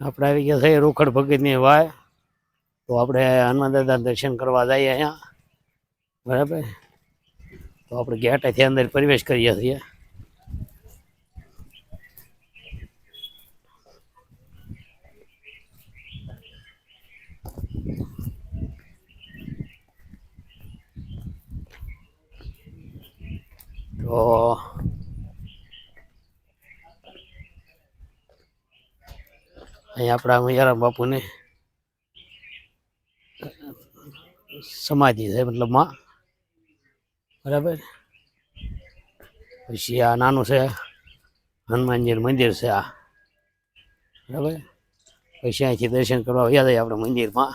આપણે આવી ગયા છે રોખડ ભગતની વાય. તો આપણે હનુમાન દાદા દર્શન કરવા જઈએ અહીંયા. બરાબર? તો આપણે ગેટેથી અંદર પ્રવેશ કરીએ છીએ. તો અહીંયા આપણા મૈયારામ બાપુને સમાધિ છે મતલબમાં બરાબર? પછી આ નાનું છે, હનુમાનજીનું મંદિર છે આ. બરાબર? પછી અહીંથી દર્શન કરવા વ્યા જાય આપણે મંદિરમાં.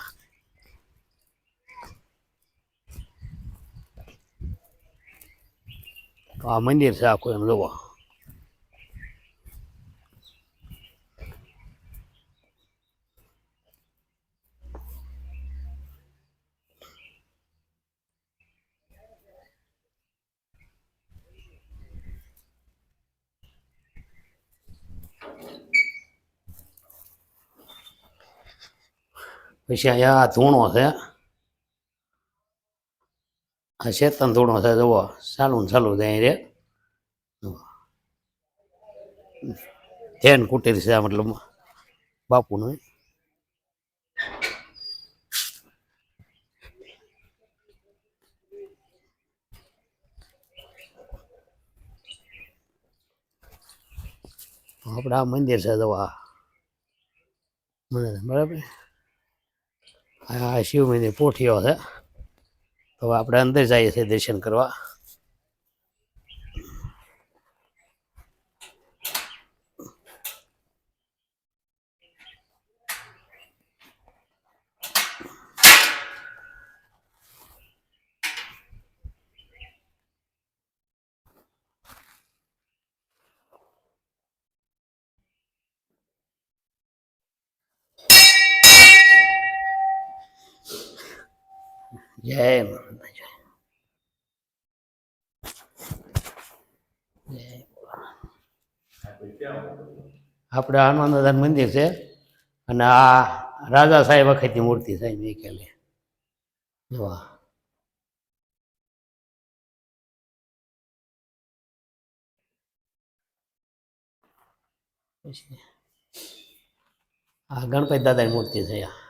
આ મંદિર છે આખું એમ જોવો. પછી અહીંયા આ ધૂણો છે. આ શેતન ધૂણો છે, જુઓ. ચાલું ચાલુ અહીં રે. ધ્યાન કુટીર છે મતલબ બાપુનું. આપણે આ મંદિર છે જવા બરાબર? આ શિવ મંદિર પોઠીઓ છે. તો આપણે અંદર જઈએ છીએ દર્શન કરવા. જય માતા જય જય આપણે હનુમાન મંદિર છે અને આ રાજા સાહેબ વખતની મૂર્તિ છે મેકેલી જોવા આ ગણપતિ દાદાની મૂર્તિ છે આ.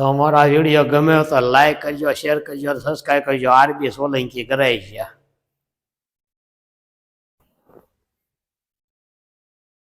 તો અમારા વીડિયો ગમ્યો તો લાઈક કરજો શેર કરજો સબસ્ક્રાઈબ કરજો. આરબી સોલંકી કરાય છે.